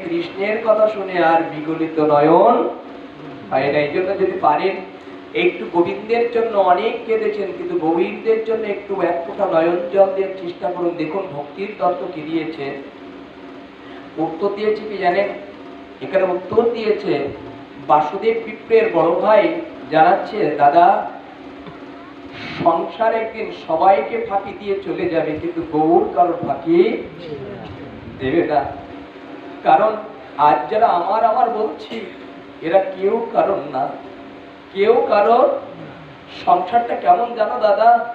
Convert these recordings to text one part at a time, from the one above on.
কৃষ্ণের কথা শুনে আর বিগলিত নয়ন হয় না। এই জন্য যদি পারেন, একটু গোবিন্দের জন্য অনেক কেঁদেছেন, কিন্তু গোবিন্দের জন্য একটু এক ফোঁটা নয়ন জল দেওয়ার চেষ্টা করুন। দেখুন, ভক্তির তত্ত্ব কি দিয়েছে? উত্তর দিয়েছে কি জানেন? এখানে উত্তর দিয়েছে, বাসুদেব বিপ্রের বড় ভাই জানাচ্ছে, দাদা, সংসার একদিন সবাইকে ফাঁকি দিয়ে চলে যাবে, কিন্তু গৌর কারোর ফাঁকি দেবে না। কারণ আজ যারা আমার আমার বলছি, এরা কেউ কারণ না। কেউ কারণ? সংসারটা কেমন জানো দাদা?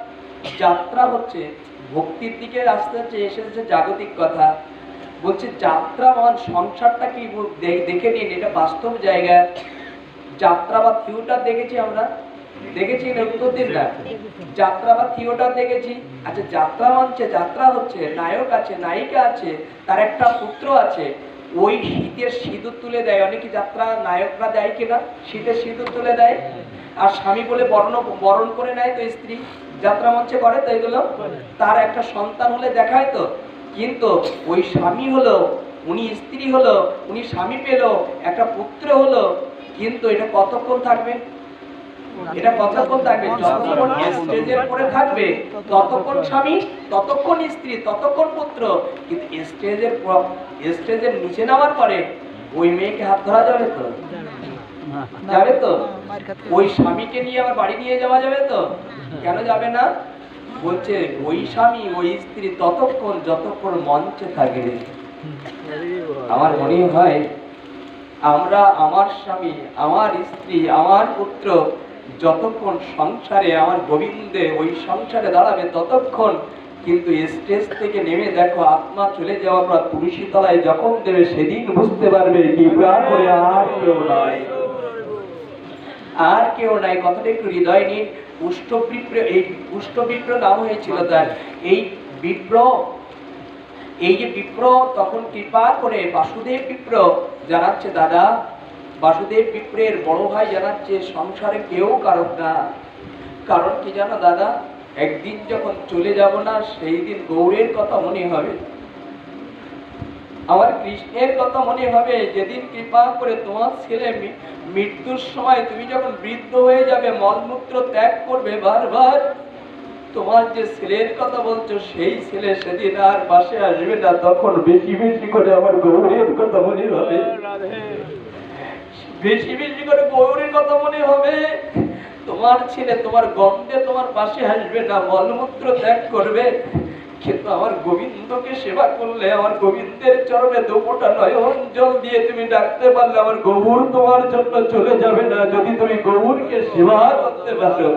যাত্রা হচ্ছে, ভক্তির দিকে আস্তে আস্তে এসেছে জাগতিক কথা। বলছে, যাত্রা মান সংসারটা কি দেখে নিন, এটা বাস্তব জায়গা। যাত্রা বা থিয়েটার দেখেছি আমরা? দেখেছি না উত্তর দিন না? যাত্রা বা থিয়েটার দেখেছি? আচ্ছা যাত্রা মানছে, যাত্রা হচ্ছে, নায়ক আছে, নায়িকা আছে, তার একটা পুত্র আছে। ওই শীতের সিঁদুর তুলে দেয়। অনেকে যাত্রা নায়করা দেয় কিনা? শীতের সিঁদুর তুলে দেয়। আর স্বামী বলে বরণ বরণ করে নেয় তো স্ত্রী যাত্রা মঞ্চে করে তো এগুলো তার একটা সন্তান হলে দেখায় তো। কিন্তু ওই স্বামী হলো, উনি স্ত্রী হলো, উনি স্বামী পেল, একটা পুত্র হলো, কিন্তু এটা কতক্ষণ থাকবে? এটা কতক্ষণ থাকবে? যতক্ষণ স্টেজের পরে থাকবে ততক্ষণ স্বামী ততক্ষণ স্ত্রী ততক্ষণ পুত্র। কিন্তু স্টেজের স্টেজের নিচে নামার পরে ওই মেয়েকে হাত ধরা যাবে তো? যাবে তো? ওই স্বামীকে নিয়ে বাড়ি নিয়ে যাওয়া যাবে তো? কেন যাবে না? বলছে ওই স্বামী ওই স্ত্রী ততক্ষণ যতক্ষণ মঞ্চে থাকে আমার মনে হয় আমরা আমার স্বামী আমার স্ত্রী আমার পুত্র যতক্ষণ সংসারে আমার গোবিন্দে ওই সংসারে দাঁড়াবে ততক্ষণ কিন্তু স্টেজ থেকে নেমে দেখো আত্মা চলে যাওয়ার পর তুলসী তলায় যখন দেবে সেদিন বুঝতে পারবে কি আর কেউ নয় আর কেউ নাই। কথাটা একটু হৃদয় নিন পুষ্টবিপ্র এই পুষ্টবিপ্র নাম হয়েছিল তার। এই বিপ্র, এই যে বিপ্র, তখন কৃপা করে বাসুদেব বিপ্র জানাচ্ছে, দাদা বাসুদেব বিপ্রের বড় ভাই জানাচ্ছে, সংসারে কেউ কারণ না। কারণ কি জানো দাদা? একদিন যখন চলে যাব না, সেই দিন গৌরের কথা মনে হবে। আমার কৃষ্ণের কথা মনে হবে, যেদিন কৃপা করে তোমার ছেলে মৃত্যুর সময় তুমি যখন বৃদ্ধ হয়ে যাবে, মলমূত্র ত্যাগ করবে বারবার। তোমার যে ছেলের কথা বলছো, সেই ছেলে সেদিন আর পাশে আসবে না। তখন বেশি বেশি করে আমার গৌরের কথা মনে হবে। বেশি বেশি করে গৌরের কথা মনে হবে। তোমার ছেলে তোমার গন্ধে তোমার পাশে আসবে না, মলমূত্র ত্যাগ করবে। কিন্তু আমার গোবিন্দকে সেবা করলে, আমার গোবিন্দের চরণে দুপোটা নয়ন জল দিয়ে তুমি ডাকতে পারলে, আমার গৌর তোমার জন্য চলে যাবে না, যদি তুমি গৌরকে সেবা করতে পারো।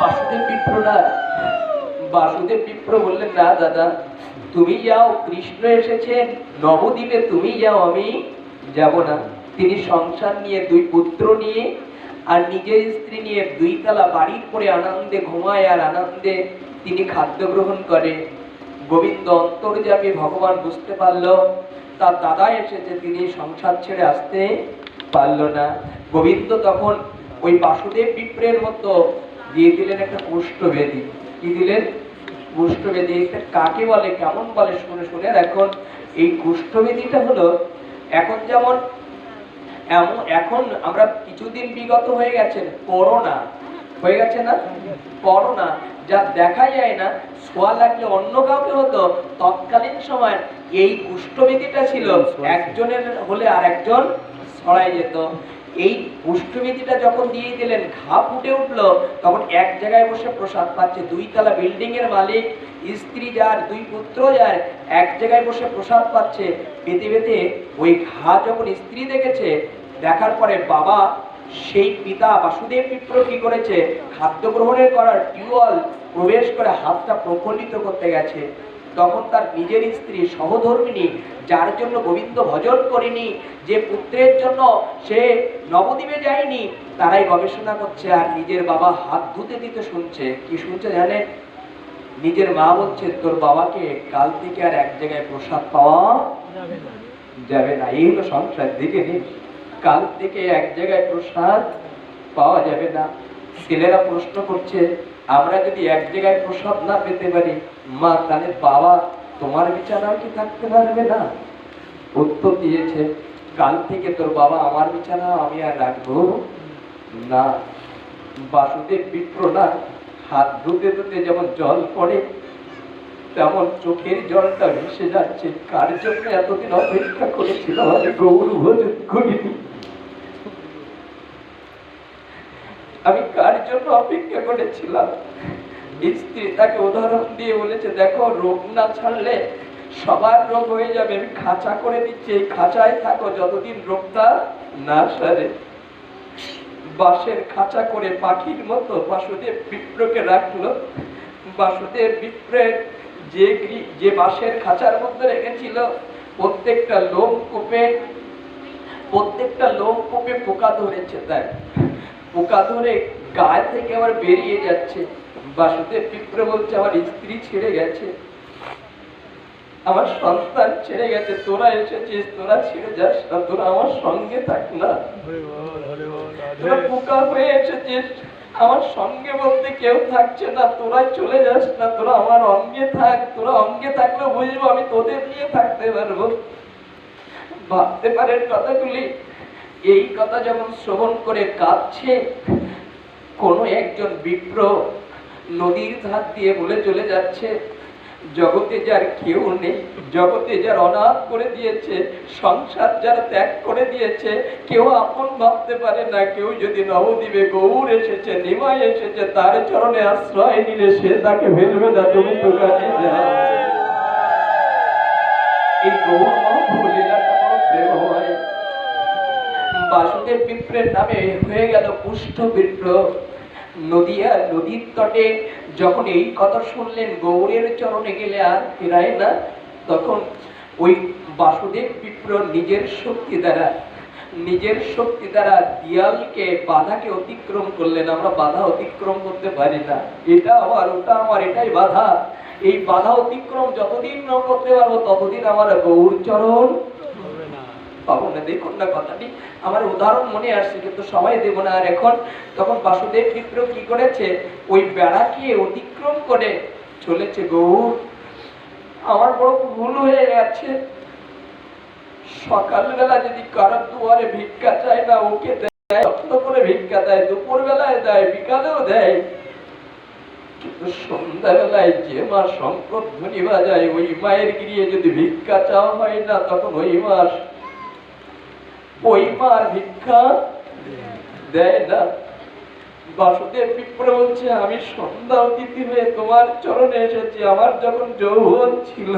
বাসুদেব বাসুদেব বিপ্র বললেন, না দাদা তুমি যাও, কৃষ্ণ এসেছে নবদ্বীপে তুমি যাও, আমি যাব না। তিনি সংসার নিয়ে দুই পুত্র নিয়ে আর নিজের স্ত্রী নিয়ে দুই তালা বাড়ির পরে আনন্দে ঘুমায় আর আনন্দে তিনি খাদ্য গ্রহণ করে। গোবিন্দ অন্তর্যামী ভগবান বুঝতে পারল, তার দাদা এসেছে, তিনি সংসার ছেড়ে আসতে পারল না। গোবিন্দ তখন ওই বাসুদেব বিপ্রের মতো দিয়ে দিলেন একটা কুষ্ঠবেদী কি দিলেন? কুষ্ঠবেদী কাকে বলে কেমন বলে শুনে শুনে এখন এই কুষ্ঠবেদীটা হলো এখন যেমন এমন এখন আমরা কিছুদিন বিগত হয়ে গেছে করোনা। হয়ে গেছে না? করোনা। যা দেখা যায় না ছোঁয়া লাগলে অন্য কাউকে হতো। তৎকালীন সময় এই কুষ্ঠবেদীটা ছিল একজনের হলে আর একজন ছড়াই যেত। এই কুষ্ঠবেদীটা যখন দিয়ে দিলেন, ঘা ফুটে উঠল, তখন এক জায়গায় বসে প্রসাদ পাচ্ছে। দুই তলা বিল্ডিং এর মালিক, স্ত্রী যার, দুই পুত্র যার, এক জায়গায় বসে প্রসাদ পাচ্ছে। পেতে পেতে ওই ঘা যখন স্ত্রী দেখেছে, দেখার পরে বাবা, সেই পিতা বাসুদেব মিত্র কি করেছে? খাদ্য গ্রহণের করার টিউবওয়েল প্রবেশ করে হাতটা প্রফুল্লিত করতে গেছে। তখন তার নিজের স্ত্রী সহধর্মিনী যার জন্য গোবিন্দ ভজন করেনি যে পুত্রের জন্য সে নবদ্বীপে যায়নি তারাই গবেষণা করছে আর নিজের বাবা হাত ধুতে দিতে শুনছে। কি শুনছে জানেন? নিজের মা বলছে তোর বাবাকে কাল থেকে আর এক জায়গায় প্রসাদ পাওয়া যাবে না। এই হলো সংসার দিকে নিন। কাল থেকে এক জায়গায় প্রসাদ পাওয়া যাবে না। ছেলেরা প্রশ্ন করছে আমরা যদি এক জায়গায় প্রসাদ না পেতে পারি মা, তাহলে বাবা তোমার বিছানায় কি থাকতে পারবে না? উত্তর দিয়েছে, কাল থেকে তোর বাবা আমার বিছানা আমি আর রাখব। না, বাসুদেব বিপ্র না, হাত ধুতে ধুতে যেমন জল পড়ে, তেমন চোখের জলটা ভেসে যাচ্ছে। কার জন্য এতদিন অপেক্ষা করেছিল আমি গৌর ভোজন করিনি? আমি কার জন্য অপেক্ষা করেছিলাম? স্ত্রী তাকে উদাহরণ দিয়ে বলেছে, দেখো, রোগ না ছাড়লে সবার রোগ হয়ে যাবে। আমি খাঁচা করে দিচ্ছি। এই খাঁচায় থাকো, যতদিন রোগটা না সারে। বাঁশের খাঁচা করে পাখির মতো বাসুদেব বিপ্রকে রাখল। বাসুদেব বিপ্রের যে যে বাঁশের খাঁচার মধ্যে রেখেছিল, প্রত্যেকটা লোম কূপে, প্রত্যেকটা লোম কূপে পোকা ধরেছে। তাই পোকা ধরে গায়ে থেকে আবার বেরিয়ে যাচ্ছে। বাসুদেব বিপ্র বলছে আমার স্ত্রী ছেড়ে গেছে। আমার সন্তান ছেড়ে গেছে। তোরা এসেছিস তোরা ছেড়ে যাস না তোরা আমার সঙ্গে থাক না। তোরা পোকা হয়ে এসেছিস। আমার সঙ্গে বলতে কেউ থাকছে না। তোরা চলে যাস না তোরা আমার অঙ্গে থাক। তোরা অঙ্গে থাকলে বুঝব আমি তোদের নিয়ে থাকতে পারব। ভাবতে পারেন কথাগুলি। এই কথা যেমন শ্রবণ করে কাঁদছে কোনো একজন বিপ্র নদীর ধার দিয়ে বলে চলে যাচ্ছে, জগতে যার কেউ নেই, জগতে যার অনাথ করে দিয়েছে, সংসার যার ত্যাগ করে দিয়েছে, কেউ আপন ভাবতে পারে না, কেউ যদি নবদ্বীপে গৌর এসেছে, নিমাই এসেছে, তার চরণে আশ্রয় নিলে সে তাকে ফেলবে না, তুমি তো যাও। এই গৌর বাসুদেব বিপ্রের নামে হয়ে গেল পুষ্ট বিপ্র নদিয়া, নদীর তটে যখন এই কথা শুনলেন, গৌরের চরণে গেলে আর ফেরায় না, তখন ওই বাসুদেব বিপ্র নিজের শক্তি দ্বারা, নিজের শক্তি দ্বারা দিয়ালকে বাধাকে অতিক্রম করলেন। আমরা বাধা অতিক্রম করতে পারি না। এটা আমার, ওটা আমার, এটাই বাধা। এই বাধা অতিক্রম যতদিন না করতে পারব, ততদিন আমার গৌর চরণ না দেখুন না কথাটি। আমার উদাহরণ মনে আসছে, কিন্তু দেব না। আর এখন তখন বাসুদেব কি করেছে? ওই বেড়াকে অতিক্রম করে চলেছে আমার বড় ভুল হয়ে গেছে। সকালবেলা যদি কারোর দুয়ারে ভিক্ষা চায় না ওকে দেয়, যত্ন করে ভিক্ষা দেয় দুপুর বেলায় দেয়, বিকালেও দেয়। কিন্তু সন্ধ্যাবেলায় যে মা সংকট ধ্বনি বাজায়, ওই মায়ের গিয়ে যদি ভিক্ষা চাওয়া হয় না, তখন ওই মাস ভিক্ষা দেয় না। বাসুদেব বলছে, আমি সন্ধ্যা অতিথি হয়ে তোমার চরণে এসেছি। আমার যখন যৌবন ছিল,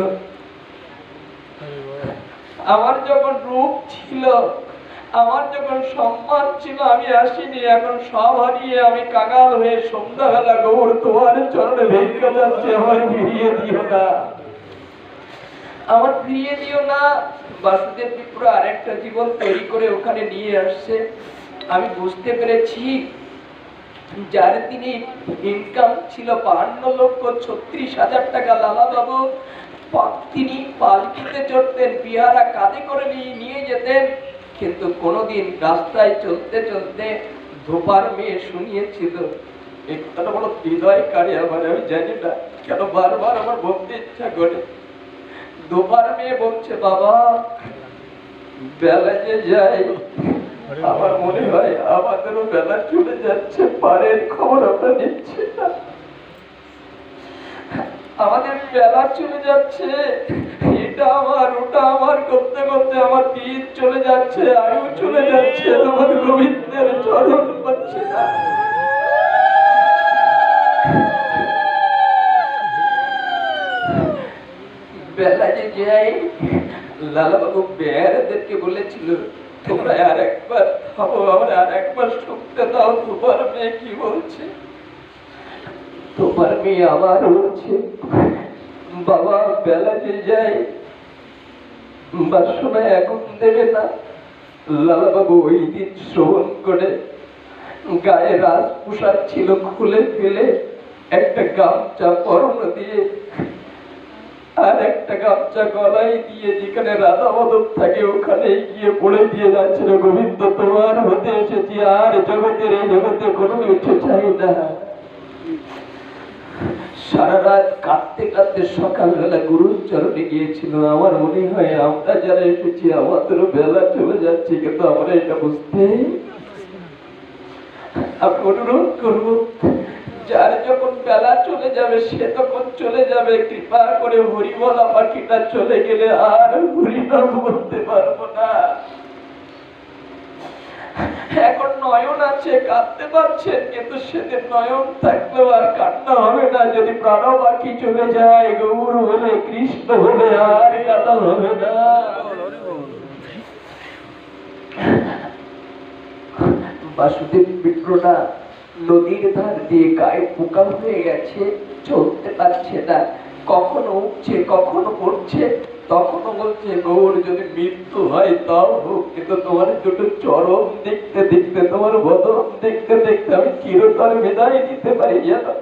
আমার যখন রূপ ছিল, আমার যখন সম্মান ছিল, আমি আসিনি। এখন সব হারিয়ে আমি কাঙাল হয়ে সন্ধ্যাবেলা গৌর তোমার চরণে ভিক্ষা যাচ্ছে আমার ফিরিয়ে দিও না। আমার ফিরিয়ে দিও না। বাসুদেব বিপ্র আরেকটা জীবন তৈরি করে ওখানে নিয়ে আসছে। আমি বুঝতে পেরেছি যার তিনি ইনকাম ছিল বাহান্ন লক্ষ ছত্রিশ হাজার টাকা। লালা বাবু তিনি পালকিতে চড়তেন, বিহারা কাঁধে করে নিয়ে যেতেন। কিন্তু কোনোদিন রাস্তায় চলতে চলতে ধোপার মেয়ে শুনিয়েছিল এই কথাটা বড় হৃদয় কারে আমার? আমি জানি না কেন বারবার আমার বলতে ইচ্ছা করে। দুবার মেয়ে বলছে বাবা বেলা যে যায় আমার মনে হয় আমাদেরও বেলা চলে যাচ্ছে পারের খবর আমরা নিচ্ছি না। আমাদের বেলা চলে যাচ্ছে এটা আমার ওটা আমার করতে করতে আমার দিন চলে যাচ্ছে আয়ু চলে যাচ্ছে আমার গোবিন্দের চরণ পাচ্ছে না। যে যাই লালাবাবু বলেছিল, তোমরা আর একবার আর একবার শুনতে দাও, তোমার মেয়ে কি বলছে? তোমার মেয়ে বলছে, বাবা বেলা যে যায় বাসনায় আগুন দেবে না। লালাবাবু ওই দিন শ্রবণ করে গায়ে রাজ পোশাক ছিল খুলে ফেলে একটা গামছা পরন দিয়ে আর একটা গামছা গলায় দিয়ে যেখানে রাধা থাকে ওখানে গিয়ে পড়ে দিয়ে যাচ্ছিল, গোবিন্দ, তোমার হতে এসেছি, আর জগতের এই জগতে কোনো কিছু চাই না। সারা রাত কাঁদতে কাঁদতে সকালবেলা গুরুর চরণে গিয়েছিল। আমার মনে হয় আমরা যারা এসেছি, আমাদেরও বেলা চলে যাচ্ছে, কিন্তু আমরা এটা বুঝতে অনুরোধ করব যার যখন বেলা চলে যাবে, সে তখন চলে যাবে। কৃপা করে হরিবলা পাখিটা চলে গেলে আর হরিনাম বলতে পারব না। এখন নয়ন আছে, কাঁদতে পারছেন, কিন্তু সেদিন নয়ন থাকলেও আর কান্না হবে না। যদি প্রাণ পাখি চলে যায়, গৌর হলে, কৃষ্ণ হলে, আর কান্না হবে না। বাসুদেব বিপ্রটা নদীর ধার দিয়ে গায়ে পোকা হয়ে গেছে, চলতে পারছে না। কখনো উঠছে, কখনো পড়ছে, তখনও বলছে, গৌর, যদি মৃত্যু হয়, তাও হোক, কিন্তু তোমার দুটো চরম দেখতে দেখতে, তোমার বদন দেখতে দেখতে আমি চিরতর বিদায় নিতে পারি, জানো?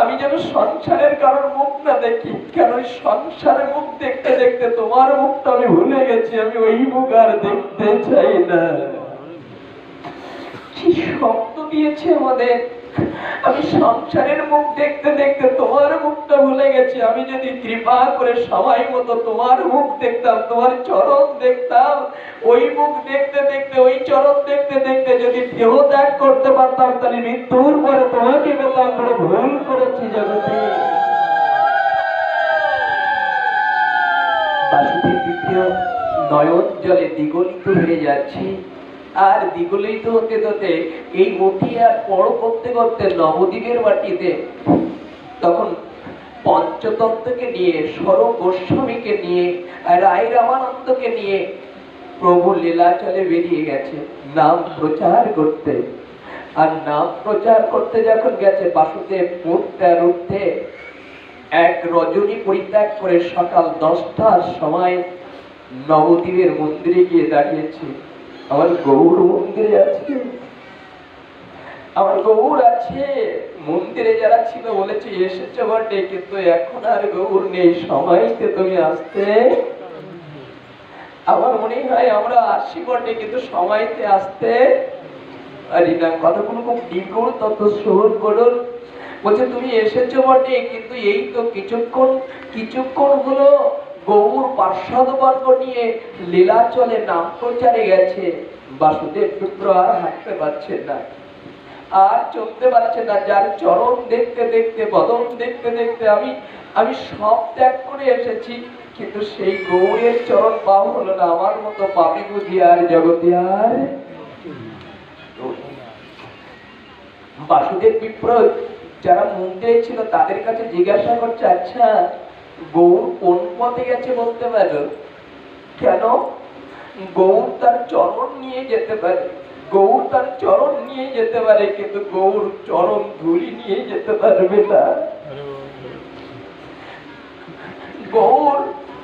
আমি যেন সংসারের কারোর মুখ না দেখি, কেন ওই সংসারের মুখ দেখতে দেখতে তোমার মুখটা আমি ভুলে গেছি, আমি ওই মুখ আর দেখতে চাই না। কি দিয়েছে আমাদের। আমি সংসারের মুখ দেখতে দেখতে তোমার মুখটা ভুলে গেছি। আমি যদি কৃপা করে সময় মতো তোমার মুখ দেখতাম, তোমার চরণ দেখতাম, ওই মুখ দেখতে দেখতে, ওই চরণ দেখতে দেখতে যদি দেহ ত্যাগ করতে পারতাম, তাহলে মৃত্যুর পরে তোমাকে পেতাম বড় ভুল করেছি জগতে। নয়ন জলে দ্বিগলিত হয়ে যাচ্ছে। আর দ্বিগলিত হতে হতে এই মঠি আর বড় করতে করতে নবদ্বীপের মাটিতে তখন পঞ্চতত্ত্বকে নিয়ে স্বর গোস্বামীকে নিয়ে, রায় রামানন্দকে নিয়ে প্রভু লীলাচলে বেরিয়ে গেছে। নাম প্রচার করতে। আর নাম প্রচার করতে যখন গেছে, বাসুদেব আর উঠতে এক রজনী পরিত্যাগ করে সকাল দশটার সময় নবদ্বীপের মন্দিরে গিয়ে দাঁড়িয়েছে। আমার গৌর মন্দিরে আছে। আমার গৌর আছে। মন্দিরে যারা ছিল বলেছে, এসেছে বটে, কিন্তু এখন আর গৌর নেই। সময়তে তুমি আসতে আমার মনে হয় আমরা আসি বটে, কিন্তু সময়তে আসতে পারি না। কতগুলো খুব নিগুড় তত শ্রবণ করুন বলছে, তুমি এসেছ বটে, কিন্তু এই তো কিছুক্ষণ কিছুক্ষণ হলো। গৌর পার্শ্বদ বর্গ নিয়ে লীলাচলে নাম প্রচারে গেছে। বাসুদেব পুত্র আর হাঁটতে পারছেন না। আর চলতে পারছে না। যার চরণ দেখতে দেখতে, বদন দেখতে দেখতে আমি আমি সব ত্যাগ করে এসেছি। কিন্তু সেই গৌরের চরণ পাওয়া হলো না। আমার মতো পাপি বুঝি আর জগতে আর বাসুদেব বিপ্র যারা মন্দিরে ছিল তাদের কাছে জিজ্ঞাসা করছে আচ্ছা গৌর কোন পথে গেছে বলতে পারো? কেন? গৌর তার চরণ নিয়ে যেতে পারে। গৌর তার চরণ নিয়ে যেতে পারে, কিন্তু গৌর চরণ ধুলি নিয়ে যেতে পারবে না গৌর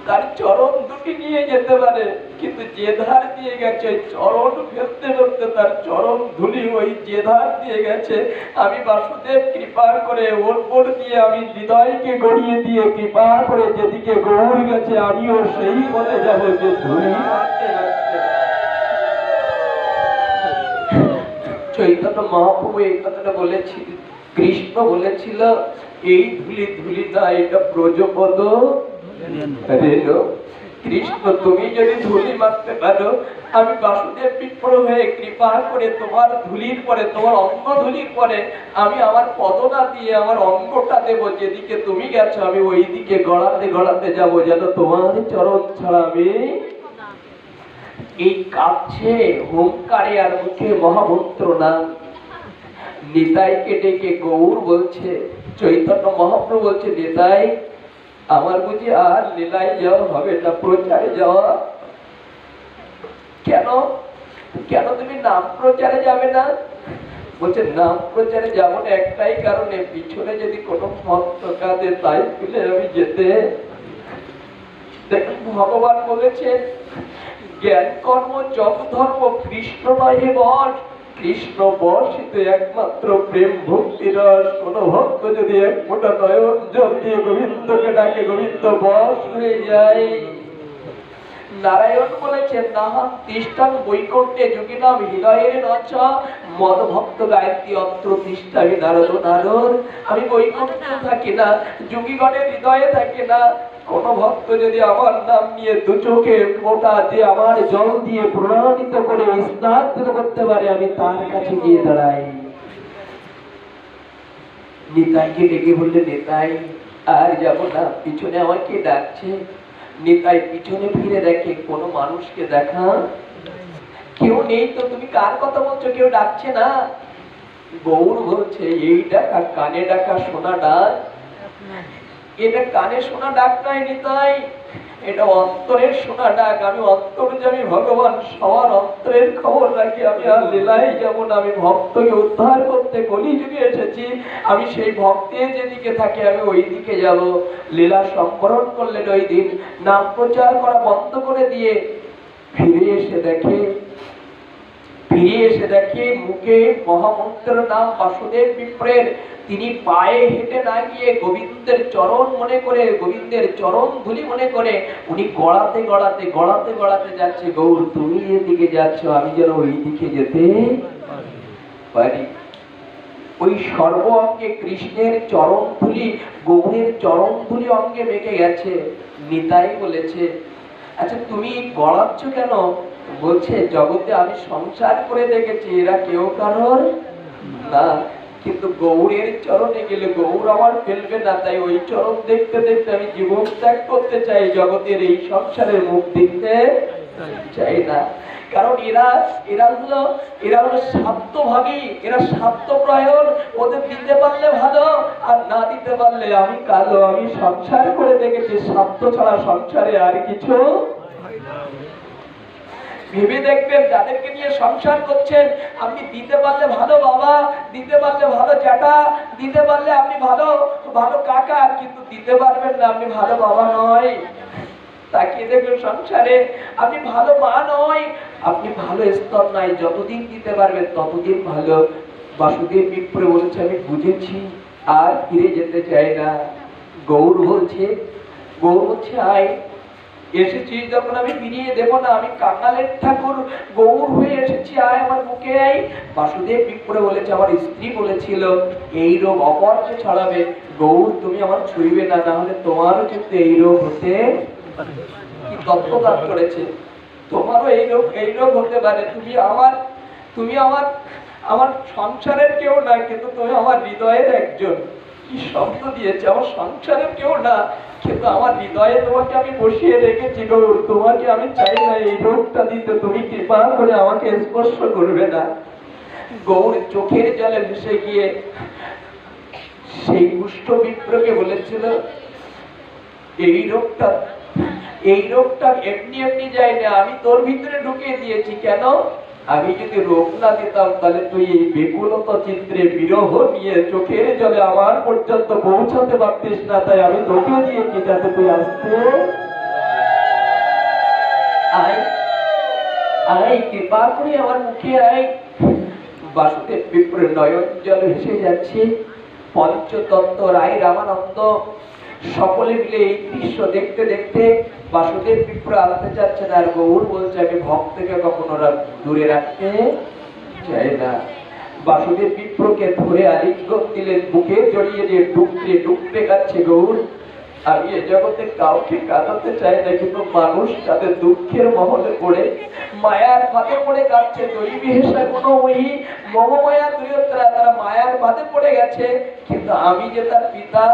তার চরণ দুটি নিয়ে যেতে পারে, কিন্তু যে ধার দিয়ে গেছে, চরণ ফেলতে ফেলতে তার চরণ ধুলি ওই যে ধার দিয়ে গেছে, আমি বাসুদেব কৃপা করে ওর দিয়ে আমি হৃদয়কে গড়িয়ে দিয়ে কৃপা করে যেদিকে গৌর গেছে, আমিও সেই পথে যাব যে ধুলি। চৈতন্য মহাপ্রভু এই কথাটা বলেছিল, কৃষ্ণ বলেছিল, এই ধুলি ধুলি না এটা ব্রজপদ রেণু কৃষ্ণ, তুমি যদি ধুলি মারতে পারো, আমি বাসুদেব বিপ্র হয়ে কৃপা করে তোমার ধুলির পরে, তোমার অঙ্গ ধুলির পরে, আমি আমার পদনা দিয়ে আমার অঙ্গটা যেদিকে তুমি গেছো, আমি ওই দিকে গড়াতে গড়াতে যেন তোমার চরণ এই কাছে হুঙ্কারে আর মুখে মহামন্ত্র নাম নিতাইকে ডেকে গৌর বলছে, চৈতন্য মহাপ্রভু বলছে, নিতাই আমার বুঝি আর লীলায় যাওয়া হবে না, প্রচারে যাওয়া? কেন? কেন তুমি নাম প্রচারে যাবে না? বলছে, নাম প্রচারে যাব না, একটাই কারণে, পিছনে যদি কোনো কাঁদে তাই তুলে আমি যেতে। দেখুন, ভগবান বলেছেন, জ্ঞান, কর্ম জপ ধর্ম, কৃষ্ণ নয় বট। কৃষ্ণ বর্ষিত একমাত্র প্রেম ভক্তি রস কোন ভক্ত যদি এক ফোটা নয়ন জল দিয়ে গোবিন্দকে ডাকে, গোবিন্দ, বস হয়ে যায় নারায়ণ বলেছেন নাহাম তিষ্ঠান বৈকুণ্ঠে যোগিনাম হৃদয়ের নচ মদ ভক্ত গায়ত্রী অত্র তিষ্ঠামি নারদ নারদ। আমি বৈকুণ্ঠ থাকি না যোগীগণের হৃদয়ে থাকি না। কোন ভক্ত যদি আমার নাম নিয়ে দু চোখে মোটা যে আমার জল দিয়ে প্রণামিত করে স্নান করতে পারে আমি তার কাছে গিয়ে দাঁড়াই। নিতাইকে ডেকে বললে নেতাই আর যাব না পিছনে আমাকে ডাকছে। নিতাই পিছনে ফিরে দেখে কোনো মানুষকে দেখা কেউ নেই তো তুমি কার কথা বলছো? কেউ ডাকছে না। গৌর বলছে এই ডাকা কানে ডাকা সোনা ডাক। এটা কানে সোনা ডাক নাই নিতাই। এটা অন্তরের শোনা ডাক, আমি অন্তর যাবি ভগবান, সবার অন্তরের খবর রাখি। আমি আর লীলায় যেমন আমি ভক্তকে উদ্ধার করতে কলি যুগে এসেছি। আমি সেই ভক্তের যেদিকে থাকি, আমি ওই দিকে যাব। লীলা সম্বরণ করলেন ওই দিন। নাম প্রচার করা বন্ধ করে দিয়ে ফিরে এসে দেখে ফিরে এসে দেখে মুখে মহামন্ত্র নাম বাসুদেব বিপ্রের। তিনি পায়ে হেঁটে না গিয়ে গোবিন্দের চরণ মনে করে, গোবিন্দের চরণ ধুলি মনে করে, উনি গড়াতে গড়াতে গড়াতে গড়াতে যাচ্ছে, গৌর, তুমি এদিকে যাচ্ছ, আমি যেন ওই দিকে যেতে পারি। ওই সর্ব অঙ্গে কৃষ্ণের চরণ ধুলি, গৌরের চরণ ধুলি অঙ্গে মেখে গেছে। নিতাই বলেছে আচ্ছা তুমি গড়াচ্ছ কেন? বলছে, জগতে আমি সংসার করে দেখেছি, এরা কেউ কারোর না। কিন্তু গৌরের চরণে গেলে গৌর আমার ফেলবে না। তাই ওই চরণ দেখতে দেখতে আমি জীবন ত্যাগ করতে চাই, জগতের এই সংসারের মুখ দেখতে চাই না। কারণ এরা এরা হলো এরা হলো স্বার্থভাগী, এরা স্বার্থপ্রায়ণ। ওদের দিতে পারলে ভালো, আর না দিতে পারলে আমি কালো। আমি সংসার করে দেখেছি, স্বার্থ ছাড়া সংসারে আর কিছু ভেবে দেখবেন, যাদেরকে নিয়ে সংসার করছেন, আপনি দিতে পারলে ভালো বাবা, দিতে পারলে ভালো জ্যাঠা, দিতে পারলে আপনি ভালো ভালো কাকা, কিন্তু দিতে পারবেন না, আপনি ভালো বাবা নয়। তাকিয়ে দেখবেন সংসারে, আপনি ভালো মা নয়। আপনি ভালো স্তর নাই, যতদিন দিতে পারবেন, ততদিন ভালো। বাসুদেব বিপ্রে বলেছে, আমি বুঝেছি, আর ফিরে যেতে চাই না। গৌর বলছে গৌর বলছে, আয়। এসেছি, যখন আমি ফিরিয়ে দেব না, আমি কাঙালের ঠাকুর, গৌর হয়ে এসেছি, আয় আমার বুকে আয় বাসুদেব বিপ্রে বলেছে, আমার স্ত্রী বলেছিল, এই রোগ অপরকে ছড়াবে, গৌর তুমি আমার ছুঁইবে না না হলে তোমারও কিন্তু এই রোগ হতে কি তত্ত্বদান করেছে? তোমারও এই রোগ এই রোগ হতে পারে, তুমি আমার তুমি আমার আমার সংসারের কেউ না কিন্তু তুমি আমার হৃদয়ের একজন। কি শব্দ দিয়েছে? আমার সংসারের কেউ না। কিন্তু আমার হৃদয়ে তোমাকে আমি বসিয়ে রেখেছি গৌর তোমাকে আমি চাই না এই রোগটা দিতে। তুমি কৃপা করে আমাকে স্পর্শ করবে না। গৌর চোখের জলে ভেসে গিয়ে সেই কুষ্ঠ বিপ্রকে বলেছিল, এই রোগটা এই রোগটা এমনি এমনি যায় না। আমি তোর ভিতরে ঢুকিয়ে দিয়েছি। কেন? আমি যদি রোগ না দিতাম, তাহলে তুই এই বেকুলতা চিত্রে বিরহ নিয়ে চোখের জলে আমার পর্যন্ত পৌঁছাতে পারতিস না। তাই আমি তোকে দিয়েছি যাতে তুই আসতে। আমার মুখে আয়। বাসুদেব পঞ্চতত্ত্ব রায় রামানন্দ সকলে মিলে এই দৃশ্য দেখতে দেখতে বাসুদেব বিপ্র চাচ্ছে না, আর গৌর বলছে, আমি ভক্তকে কখনো দূরে রাখতে চাই না। বাসুদেব বিপ্রকে ধরে আলিঙ্গন দিলেন, বুকে জড়িয়ে দিয়ে ডুবতে ডুবতে কাচ্ছে গৌর। আমি এ জগতে কাউকে কাঁদাতে চাই না, কিন্তু মানুষ তাদের দুঃখের মহলে পড়ে, মায়ার ফাঁদে পড়ে কাঁদছে। দৈবী হেসা কোনো ওই মহামায়া দুয়ত্রা, তারা মায়ার ফাঁদে পড়ে গেছে। কিন্তু আমি যে তার পিতা,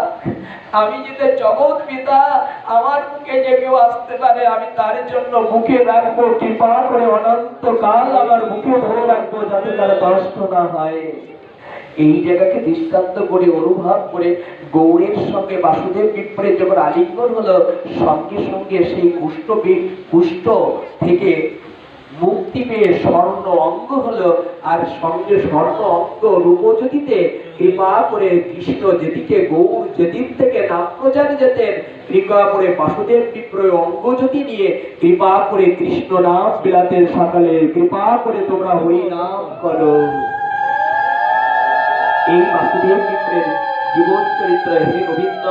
আমি যে তার জগৎ পিতা, আমার মুখে যে কেউ আসতে পারে, আমি তার জন্য মুখে রাখব, কৃপা করে অনন্তকাল আমার মুখে ধরে রাখব, যাতে তার কষ্ট না হয়। এই জায়গাকে দৃষ্টান্ত করে, অনুভব করে গৌরের সঙ্গে বাসুদেব বিপ্রের যখন আলিঙ্গন হলো, সঙ্গে সঙ্গে সেই কুষ্ঠ কুষ্ঠ থেকে মুক্তি পেয়ে স্বর্ণ অঙ্গ হলো, আর সঙ্গে স্বর্ণ অঙ্গ রূপজ্যোতিতে কৃপা করে কৃষ্ণ যেদিকে গৌর যেদিন থেকে নাম প্রচারে যেতেন। কৃপা করে বাসুদেব বিপ্রয় অঙ্গজ্যোতি নিয়ে কৃপা করে কৃষ্ণ নাম বিলাতের সকালে কৃপা করে তোমরা হরি নাম করো। এই বাসুদেব মিত্রের জীবন চরিত্র হে গোবিন্দ।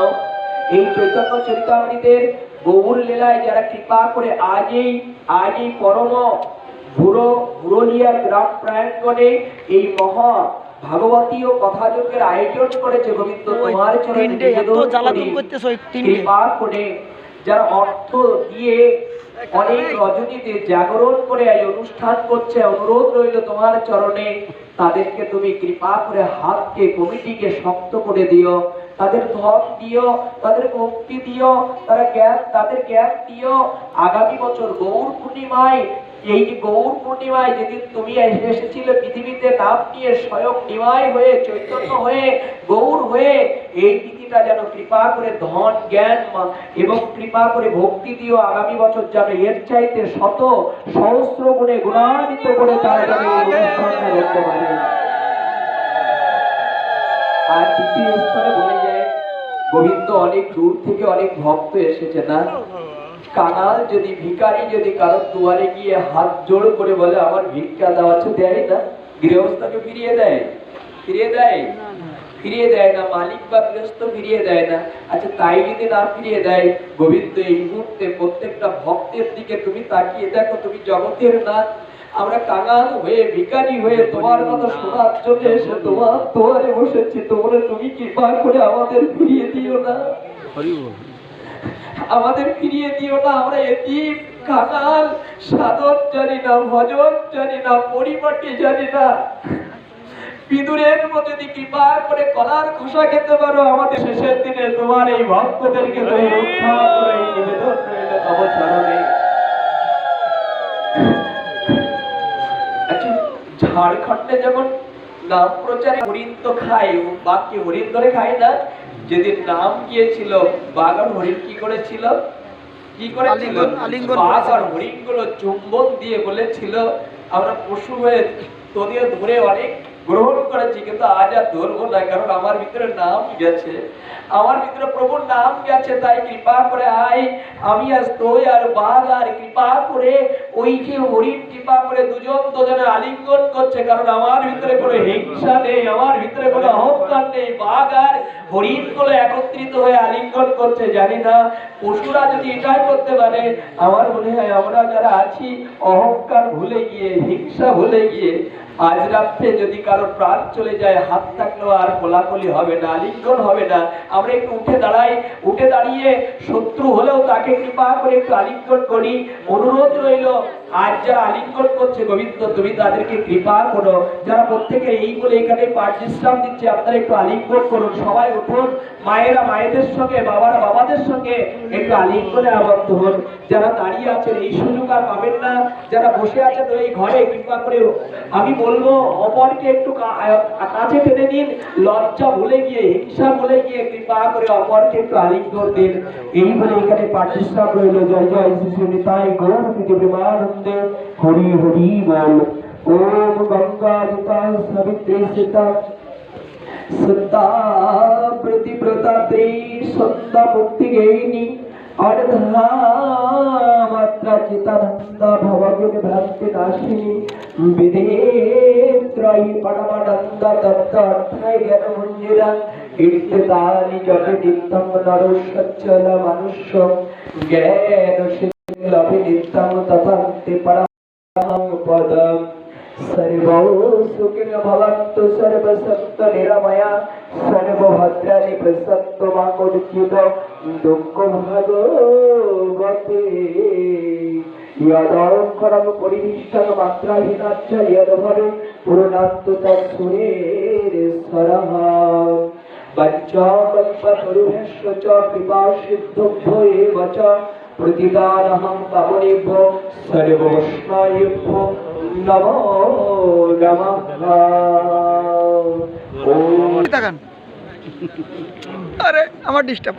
এই চৈতন্য চরিতামৃতের গৌর লীলায় যারা কৃপা করে আজই আজই পরম বুড়ো বুড়লিয়া গ্রাম প্রায়ণগণে এই মহা ভাগবতীয় কথাযোগের আয়োজন করেছে গোবিন্দ। তোমার চরণে কৃপা করে যারা অর্থ দিয়ে অনেক রজনীতে জাগরণ করে এই অনুষ্ঠান করছে অনুরোধ রইল তোমার চরণে। তাদেরকে তুমি কৃপা করে হাতকে, কমিটিকে শক্ত করে দিও। তাদের ধন দিও, তাদের ভক্তি দিও, তারা জ্ঞান, তাদের জ্ঞান দিও। আগামী বছর গৌর পূর্ণিমায় এই যে গৌর পূর্ণিমায় যেদিন তুমি এসে- এসেছিলে পৃথিবীতে নাম নিয়ে স্বয়ং নিমাই হয়ে, চৈতন্য হয়ে, গৌর হয়ে, এই তিথিটা যেন কৃপা করে ধন, জ্ঞান এবং কৃপা করে ভক্তি দিও আগামী বছর যেন এর চাইতে শত সহস্র গুণে গুণান্বিত করে তারা যেন এই অনুষ্ঠানটা করতে পারে। আর দ্বিতীয় স্তরে বলে যায়, গোবিন্দ অনেক দূর থেকে অনেক ভক্ত এসেছে না? কাঙাল যদি ভিখারি যদি কারোর দুয়ারে গিয়ে হাত জোড় করে বলে আমার ভিক্ষা দেওয়া আছে দেয় না। গৃহস্থকে ফিরিয়ে দেয়? ফিরিয়ে দেয়? ফিরিয়ে দেয় না। মালিক বা গৃহস্থ ফিরিয়ে দেয় না। আচ্ছা তাই যদি না ফিরিয়ে দেয় গোবিন্দ এই মুহূর্তে প্রত্যেকটা ভক্তের দিকে তুমি তাকিয়ে দেখো তুমি জগতের নাথ। আমরা কাঙাল হয়ে ভিখারি হয়ে তোমার কথা শোনার জন্য এসে তোমার তোমারে বসেছি। তোমরা তুমি কৃপা করে আমাদের ফিরিয়ে দিও না। আমাদের ফিরিয়ে দিও না আমরা এতিম কাঙাল সাধন জানি না, ভজন জানি না, পরিপাটি জানি না। বিদুরের মধ্যে যদি কৃপা করে কলার খোসা খেতে পারো, আমাদের শেষের দিনে তোমার এই ভক্তদেরকে আচ্ছা ঝাড়খণ্ডে যেমন নাম প্রচারে হরিণ তো খায় ও বাঘকে হরিণ ধরে খায় না যেদিন নাম গিয়েছিল বাঘ আর হরিণ কি করেছিল? কি করেছিল? বাঘ আর হরিণগুলো চুম্বন দিয়ে বলেছিল আমরা পশু হয়ে তোদের ধরে অনেক গ্রহণ করেছি, কিন্তু আজ আর ধরবো না, কারণ আমার ভিতরে নাম গেছে। আমার ভিতরে প্রভুর নাম গেছে, তাই কৃপা করে আয়। আমি আজ তোই আর বাঘ আর কৃপা করে ওই যে হরিণ কৃপা করে দুজন দুজনে আলিঙ্গন করছে, কারণ আমার ভিতরে কোনো হিংসা নেই, আমার ভিতরে কোনো অহংকার নেই। বাঘ আর হরিণগুলো একত্রিত হয়ে আলিঙ্গন করছে, জানি না, পশুরা যদি এটাই করতে পারে, আমার মনে হয় আমরা যারা আছি, অহংকার ভুলে গিয়ে, হিংসা ভুলে গিয়ে আজ রাত্রে যদি কারও প্রাণ চলে যায়, হাত থাকলেও আর কোলাকলি হবে না আলিঙ্গন হবে না। আমরা একটু উঠে দাঁড়াই, উঠে দাঁড়িয়ে শত্রু হলেও তাকে কৃপা করে একটু আলিঙ্গন করি। অনুরোধ রইল আজ যারা আলিঙ্গন করছে, গোবিন্দ, তুমি তাদেরকে কৃপা করো। যারা প্রত্যেকে এই বলে এখানে দিচ্ছে, আপনারা একটু আলিঙ্গন করুন। সবাই উঠুন। মায়েরা মায়েদের সঙ্গে, বাবারা বাবাদের সঙ্গে একটু আলিঙ্গনে আবদ্ধ হন। যারা দাঁড়িয়ে আছেন, এই সুযোগ আর পাবেন না। যারা বসে আছেন ঘরে, কৃপা করে আমি বলব, অপরকে একটু কাছে টেনে নিন। লজ্জা ভুলে গিয়ে, হিংসা ভুলে গিয়ে কৃপা করে অপরকে একটু আলিঙ্গন দিন। এই বলে এখানে পাঠিশ্রাম রইল। জয় জয়, শ্রী নিতাই গৌর, প্রীতি প্রেমানন্দে হরি হরি বল ওম গঙ্গা জিতা সাবিত্রী সীতা সত্তা প্রতিব্রতা ত্রি সত্তা মুক্তি গেইনি অর্ধা মাত্রা চিতানন্দ ভবযোগ ভ্রান্তি নাশিনী বিদেত্রয়ী পরমানন্দ তত্ত্ব অর্থায় জ্ঞান মঞ্জিরা কীর্তিতানি জপে নিত্যম মনুষ্য জ্ঞান लभिनित्यं तथन्ति परमं पदम् सर्वसुखिनो भवन्तु सर्वसत्त्वनिरमया सर्वभद्राणि पृसत्तु मा कुर्चित दुःखभगवते यदङ्करं परिविष्टं मात्राहीनाच्च यद्भवे पूर्णान्तु तत्सुरेरस्वरः बच्चा बच्चा च कृपा सिद्धो एव च প্রতিদানহং পাবনেভ্য সর্ববৈষ্ণবেভ্য নমো নমঃ আরে আমার ডিস্টার্ব